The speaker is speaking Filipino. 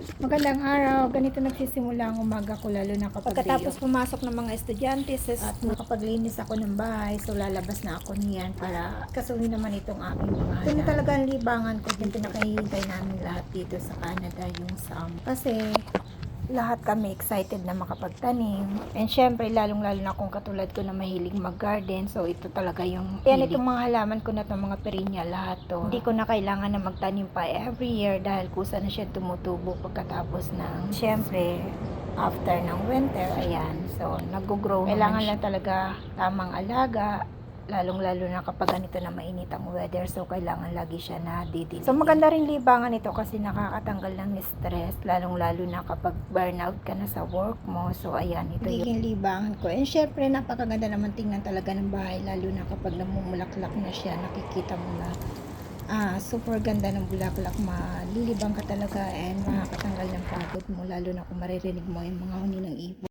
Magandang araw. Ganito nagsisimula ang umaga ko lalo na kapag Pagkatapos day pumasok ng mga estudyante sa at nakapaglinis ako ng bahay so lalabas na ako niyan para kasuhin naman itong aming mga Ito na talaga ang libangan ko yung pinakahihintay namin lahat dito sa Canada yung Sam. Kasi lahat kami excited na makapagtanim. And syempre, lalong-lalo na kung katulad ko na mahilig mag-garden. So, ito talaga yung... Yan itong mga halaman ko na itong mga perinya, lahat to. Hindi ko na kailangan na magtanim pa every year dahil kusa na siya tumutubo pagkatapos ng... Syempre, after ng winter, ayan. So, nag-grow Kailangan lang talaga tamang alaga lalong-lalo na kapag ganito na mainit ang weather so kailangan lagi siya na didilig. So maganda rin libangan ito kasi nakakatanggal ng stress lalong-lalo na kapag burnout ka na sa work mo. So ayan, ito yung libangan ko. And syempre napakaganda naman tingnan talaga ng bahay lalo na kapag namumulaklak na siya, nakikita mo na ah, super ganda ng bulaklak, malilibang ka talaga and makakatanggal ng pagod mo lalo na kung maririnig mo yung mga huni ng ibon.